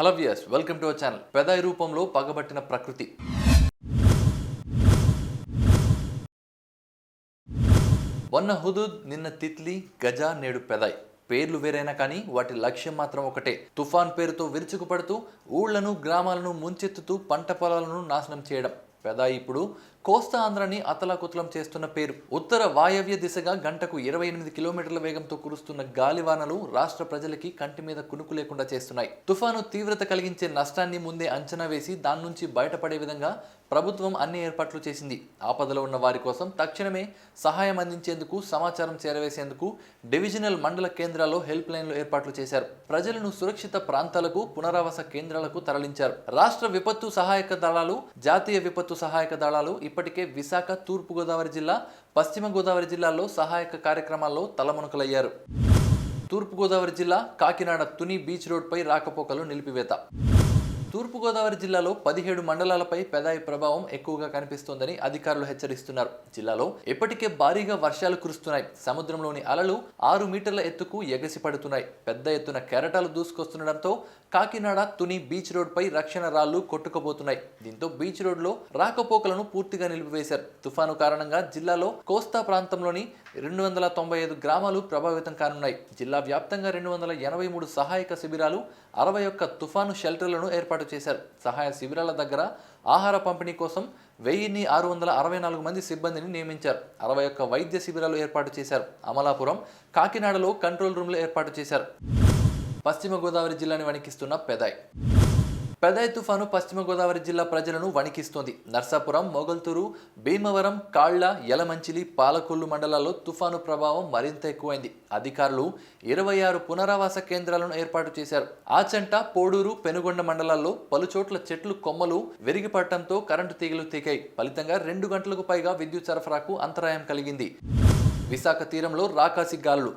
Hello viewers welcome to our channel. పెదాయి రూపంలో పగబట్టిన ప్రకృతి. వన్న హుదూద్ నిన్న తిత్లీ గజ నేడు పెదాయ్. పేర్లు వేరైనా కానీ వాటి లక్ష్యం మాత్రం ఒకటే. తుఫాన్ పేరుతో విరుచుకుపడుతూ ఊళ్ళను గ్రామాలను ముంచెత్తుతూ పంట పొలాలను నాశనం చేయడం. పెదాయి ఇప్పుడు కోస్తాంధ్రని అతలాకుతలం చేస్తున్న పేరు. ఉత్తర వాయవ్య దిశగా గంటకు ఇరవై ఎనిమిది కిలోమీటర్ల వేగంతో కురుస్తున్న గాలివానలు రాష్ట్ర ప్రజలకి కంటి మీద కునుకు లేకుండా చేస్తున్నాయి. తుఫాను తీవ్రత కలిగించే నష్టాన్ని ముందే అంచనా వేసి దాని నుంచి బయటపడే విధంగా ప్రభుత్వం అన్ని ఏర్పాట్లు చేసింది. ఆపదలో ఉన్న వారి కోసం తక్షణమే సహాయం అందించేందుకు సమాచారం చేరవేసేందుకు డివిజనల్ మండల కేంద్రాల్లో హెల్ప్ లైన్లు ఏర్పాట్లు చేశారు. ప్రజలను సురక్షిత ప్రాంతాలకు పునరావాస కేంద్రాలకు తరలించారు. రాష్ట్ర విపత్తు సహాయక దళాలు జాతీయ విపత్తు సహాయక దళాలు ఇప్పటికే విశాఖ తూర్పుగోదావరి జిల్లా పశ్చిమ గోదావరి జిల్లాల్లో సహాయక కార్యక్రమాల్లో తలమునకలయ్యారు. తూర్పుగోదావరి జిల్లా కాకినాడ తుని బీచ్ రోడ్పై రాకపోకలు నిలిపివేత. తూర్పుగోదావరి జిల్లాలో పదిహేడు మండలాలపై పెదాయి ప్రభావం ఎక్కువగా కనిపిస్తోందని అధికారులు హెచ్చరిస్తున్నారు. జిల్లాలో ఇప్పటికే భారీగా వర్షాలు కురుస్తున్నాయి. సముద్రంలోని అలలు ఆరు మీటర్ల ఎత్తుకు ఎగసి పడుతున్నాయి పెద్ద ఎత్తున కెరటాలు దూసుకొస్తుండటంతో కాకినాడ తుని బీచ్ రోడ్పై రక్షణ రాళ్ళు కొట్టుకుపోతున్నాయి. దీంతో బీచ్ రోడ్లో రాకపోకలను పూర్తిగా నిలిపివేశారు. తుఫాను కారణంగా జిల్లాలో కోస్తా ప్రాంతంలోని రెండు వందల తొంభై ఐదు గ్రామాలు ప్రభావితం కానున్నాయి. జిల్లా వ్యాప్తంగా రెండు వందల ఎనభై మూడు సహాయక శిబిరాలు అరవై ఒక్క తుఫాను షెల్టర్లను ఏర్పాటు చేశారు. సహాయ శిబిరాల దగ్గర ఆహార పంపిణీ కోసం వెయ్యిన్ని ఆరు వందల అరవై నాలుగు మంది సిబ్బందిని నియమించారు. అరవై ఒక్క వైద్య శిబిరాలు ఏర్పాటు చేశారు. అమలాపురం కాకినాడలో కంట్రోల్ రూమ్లు ఏర్పాటు చేశారు. పశ్చిమ గోదావరి జిల్లాని వణికిస్తున్న పెదాయ్ పెదాయ్ తుఫాను పశ్చిమ గోదావరి జిల్లా ప్రజలను వణికిస్తోంది. నర్సాపురం మొగల్తూరు భీమవరం కాళ్ళ యలమంచిలి పాలకొల్లు మండలాల్లో తుఫాను ప్రభావం మరింత ఎక్కువైంది. అధికారులు ఇరవై ఆరు పునరావాస కేంద్రాలను ఏర్పాటు చేశారు. ఆచంట పోడూరు పెనుగొండ మండలాల్లో పలుచోట్ల చెట్లు కొమ్మలు విరిగిపడటంతో కరెంటు తీగలు తెగాయి ఫలితంగా రెండు గంటలకు పైగా విద్యుత్ సరఫరాకు అంతరాయం కలిగింది. విశాఖ తీరంలో రాకాసి గాలులు.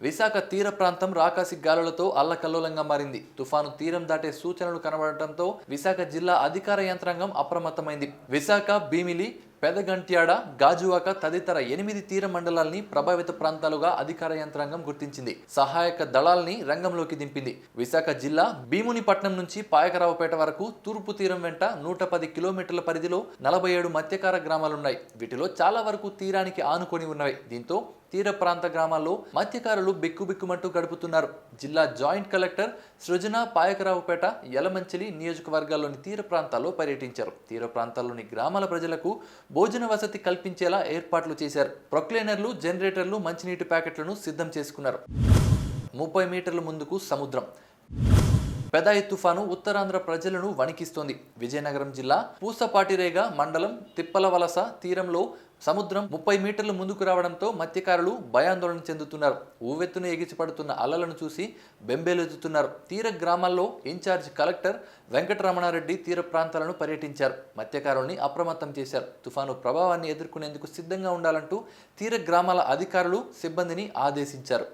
విశాఖ తీర ప్రాంతం రాకాసి గాలులతో అల్లకల్లోలంగా మారింది. తుఫాను తీరం దాటే సూచనలు కనబడటంతో విశాఖ జిల్లా అధికార యంత్రాంగం అప్రమత్తమైంది. విశాఖ భీమిలి పెదగంట్యాడ గాజువాక తదితర ఎనిమిది తీర మండలాల్ని ప్రభావిత ప్రాంతాలుగా అధికార యంత్రాంగం గుర్తించింది. సహాయక దళాల్ని రంగంలోకి దింపింది. విశాఖ జిల్లా భీమునిపట్నం నుంచి పాయకరావుపేట వరకు తూర్పు తీరం వెంట నూట పది కిలోమీటర్ల పరిధిలో నలభై ఏడు మత్స్యకార గ్రామాలున్నాయి. వీటిలో చాలా వరకు తీరానికి ఆనుకొని ఉన్నాయి దీంతో తీర ప్రాంత గ్రామాల్లో మత్స్యకారులు బిక్కుబిక్కుమంటూ గడుపుతున్నారు. జిల్లా జాయింట్ కలెక్టర్ సృజన పాయకరావుపేట యలమంచిలి నియోజకవర్గాల్లోని తీర ప్రాంతాల్లో పర్యటించారు. తీర ప్రాంతాల్లోని గ్రామాల ప్రజలకు భోజన వసతి కల్పించేలా ఏర్పాట్లు చేశారు. ప్రొక్లైనర్లు జనరేటర్లు మంచినీటి ప్యాకెట్లను సిద్ధం చేసుకున్నారు. ముప్పై మీటర్ల ముందుకు సముద్రం. పెదాయి తుఫాను ఉత్తరాంధ్ర ప్రజలను వణికిస్తోంది. విజయనగరం జిల్లా పూసపాటిరేగ మండలం తిప్పలవలస తీరంలో సముద్రం ముప్పై మీటర్లు ముందుకు రావడంతో మత్స్యకారులు భయాందోళన చెందుతున్నారు. ఊవెత్తున ఎగిసిపడుతున్న అలలను చూసి బెంబేలెత్తుతున్నారు. తీర గ్రామాల్లో ఇన్ఛార్జ్ కలెక్టర్ వెంకటరమణారెడ్డి తీర ప్రాంతాలను పర్యటించారు. మత్స్యకారుల్ని అప్రమత్తం చేశారు. తుఫాను ప్రభావాన్ని ఎదుర్కొనేందుకు సిద్ధంగా ఉండాలంటూ తీర గ్రామాల అధికారులు సిబ్బందిని ఆదేశించారు.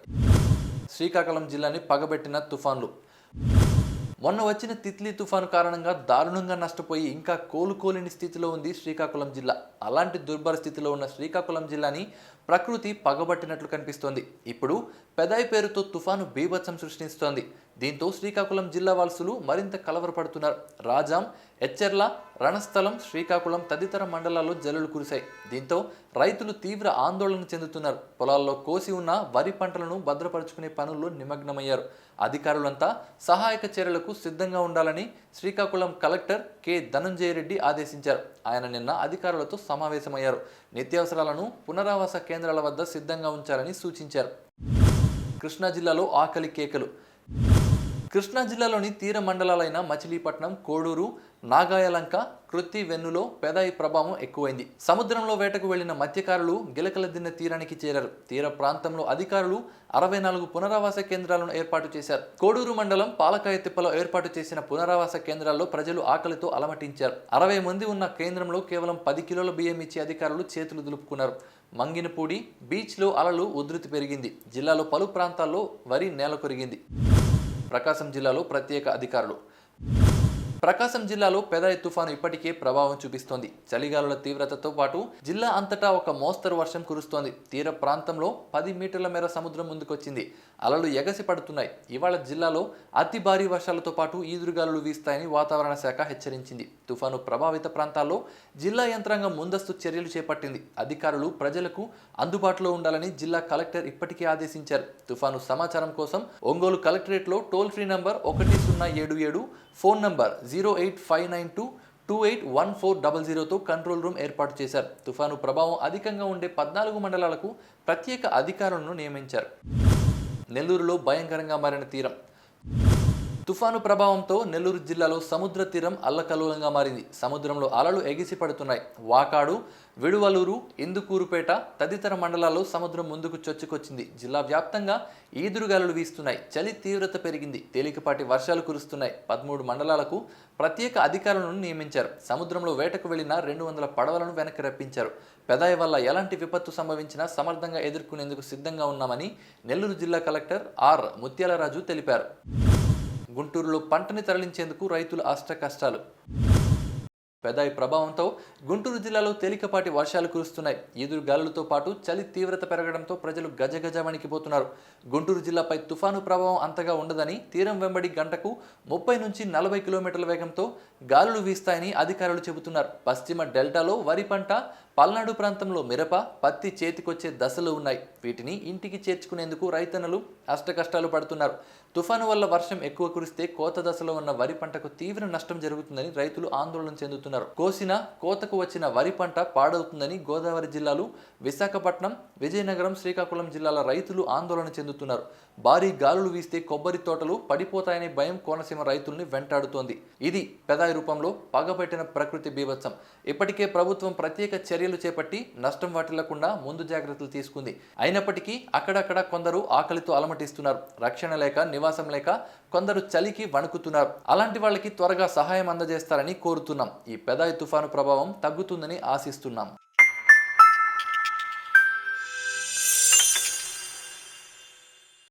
శ్రీకాకుళం జిల్లాని పగబెట్టిన తుఫాన్లు. మొన్న వచ్చిన తిత్లీ తుఫాను కారణంగా దారుణంగా నష్టపోయి ఇంకా కోలుకోలేని స్థితిలో ఉంది శ్రీకాకుళం జిల్లా. అలాంటి దుర్భర స్థితిలో ఉన్న శ్రీకాకుళం జిల్లాని ప్రకృతి పగబట్టినట్లు కనిపిస్తోంది. ఇప్పుడు పెదాయి పేరుతో తుఫాను బీభత్సం సృష్టిస్తోంది. దీంతో శ్రీకాకుళం జిల్లా వాసులు మరింత కలవరపడుతున్నారు. రాజాం ఎచ్చెర్ల రణస్థలం శ్రీకాకుళం తదితర మండలాల్లో జల్లులు కురిశాయి. దీంతో రైతులు తీవ్ర ఆందోళన చెందుతున్నారు. పొలాల్లో కోసి ఉన్న వరి పంటలను భద్రపరుచుకునే పనుల్లో నిమగ్నమయ్యారు. అధికారులంతా సహాయక చర్యలకు సిద్ధంగా ఉండాలని శ్రీకాకుళం కలెక్టర్ కె. ధనంజయ రెడ్డి ఆదేశించారు. ఆయన నిన్న అధికారులతో సమావేశమయ్యారు. నిత్యావసరాలను పునరావాస కేంద్రాల వద్ద సిద్ధంగా ఉంచాలని సూచించారు. కృష్ణా జిల్లాలో ఆకలి కేకలు. కృష్ణా జిల్లాలోని తీర మండలాలైన మచిలీపట్నం కోడూరు నాగాయలంక కృత్తి వెన్నులో పెదాయి ప్రభావం ఎక్కువైంది. సముద్రంలో వేటకు వెళ్ళిన మత్స్యకారులు గిలకల దిన్న తీరానికి చేరారు. తీర ప్రాంతంలో అధికారులు అరవై నాలుగు పునరావాస కేంద్రాలను ఏర్పాటు చేశారు. కోడూరు మండలం పాలకాయ తిప్పలో ఏర్పాటు చేసిన పునరావాస కేంద్రాల్లో ప్రజలు ఆకలితో అలమటించారు. అరవై మంది ఉన్న కేంద్రంలో కేవలం పది కిలోల బియ్యం ఇచ్చి అధికారులు చేతులు దులుపుకున్నారు. మంగినపూడి బీచ్లో అలలు ఉధృతి పెరిగింది. జిల్లాలో పలు ప్రాంతాల్లో వరి నేల కొరిగింది. ప్రకాశం జిల్లాలో ప్రత్యేక అధికారులు ప్రకాశం జిల్లాలో పెదాయి తుఫాను ఇప్పటికే ప్రభావం చూపిస్తోంది. చలిగాలుల తీవ్రతతో పాటు జిల్లా అంతటా ఒక మోస్తరు వర్షం కురుస్తోంది. తీర ప్రాంతంలో పది మీటర్ల మేర సముద్రం ముందుకొచ్చింది. అలలు ఎగసి పడుతున్నాయి ఇవాళ జిల్లాలో అతి భారీ వర్షాలతో పాటు ఈదురుగాలులు వీస్తాయని వాతావరణ శాఖ హెచ్చరించింది. తుఫాను ప్రభావిత ప్రాంతాల్లో జిల్లా యంత్రాంగం ముందస్తు చర్యలు చేపట్టింది. అధికారులు ప్రజలకు అందుబాటులో ఉండాలని జిల్లా కలెక్టర్ ఇప్పటికే ఆదేశించారు. తుఫాను సమాచారం కోసం ఒంగోలు కలెక్టరేట్లో టోల్ ఫ్రీ నంబర్ ఒకటి సున్నా ఏడు ఏడు phone number zero eight five nine two two eight one four double జీరోతో control room ఏర్పాటు చేశారు. తుఫాను ప్రభావం అధికంగా ఉండే పద్నాలుగు మండలాలకు ప్రత్యేక అధికారులను నియమించారు. నెల్లూరులో భయంకరంగా మారిన తీరం. తుఫాను ప్రభావంతో నెల్లూరు జిల్లాలో సముద్ర తీరం అల్లకల్లోలంగా మారింది. సముద్రంలో అలలు ఎగిసి పడుతున్నాయి. వాకాడు విడువలూరు ఇందుకూరుపేట తదితర మండలాల్లో సముద్రం ముందుకు చొచ్చుకొచ్చింది. జిల్లా వ్యాప్తంగా ఈదురుగాలులు వీస్తున్నాయి. చలి తీవ్రత పెరిగింది. తేలికపాటి వర్షాలు కురుస్తున్నాయి. పదమూడు మండలాలకు ప్రత్యేక అధికారులను నియమించారు. సముద్రంలో వేటకు వెళ్ళిన రెండు వందల పడవలను వెనక్కి రప్పించారు. పెదాయి వల్ల ఎలాంటి విపత్తు సంభవించినా సమర్థంగా ఎదుర్కొనేందుకు సిద్ధంగా ఉన్నామని నెల్లూరు జిల్లా కలెక్టర్ ఆర్ ముత్యాలరాజు తెలిపారు. గుంటూరులో పంటని తరలించేందుకు రైతులు అష్ట కష్టాలు. పెదాయి ప్రభావంతో గుంటూరు జిల్లాలో తేలికపాటి వర్షాలు కురుస్తున్నాయి. ఈదురు గాలులతో పాటు చలి తీవ్రత పెరగడంతో ప్రజలు గజగజ వణికిపోతున్నారు గుంటూరు జిల్లాపై తుఫాను ప్రభావం అంతగా ఉండదని తీరం వెంబడి గంటకు ముప్పై నుంచి నలభై కిలోమీటర్ల వేగంతో గాలులు వీస్తాయని అధికారులు చెబుతున్నారు. పశ్చిమ డెల్టాలో వరి పంట పల్నాడు ప్రాంతంలో మిరప పత్తి చేతికొచ్చే దశలు ఉన్నాయి. వీటిని ఇంటికి చేర్చుకునేందుకు రైతన్నలు అష్టకష్టాలు పడుతున్నారు. తుఫాను వల్ల వర్షం ఎక్కువ కురిస్తే కోత దశలో ఉన్న వరి పంటకు తీవ్ర నష్టం జరుగుతుందని రైతులు ఆందోళన చెందుతున్నారు. కోసిన కోతకు వచ్చిన వరి పంట పాడవుతుందని గోదావరి జిల్లాలు విశాఖపట్నం విజయనగరం శ్రీకాకుళం జిల్లాల రైతులు ఆందోళన చెందుతున్నారు. భారీ గాలులు వీస్తే కొబ్బరి తోటలు పడిపోతాయనే భయం కోనసీమ రైతుల్ని వెంటాడుతోంది. ఇది పెదాయి రూపంలో పగబెట్టిన ప్రకృతి బీభత్సం. ఇప్పటికే ప్రభుత్వం ప్రత్యేక చర్యలు చేపట్టి నష్టం వాటిల్లకుండా ముందు జాగ్రత్తలు తీసుకుంది. అయినప్పటికీ అక్కడక్కడ కొందరు ఆకలితో అలమటిస్తున్నారు. రక్షణ లేక నివాసం లేక కొందరు చలికి వణుకుతున్నారు. అలాంటి వాళ్ళకి త్వరగా సహాయం అందజేస్తారని కోరుతున్నాం. ఈ పెదాయి తుఫాను ప్రభావం తగ్గుతుందని ఆశిస్తున్నాం.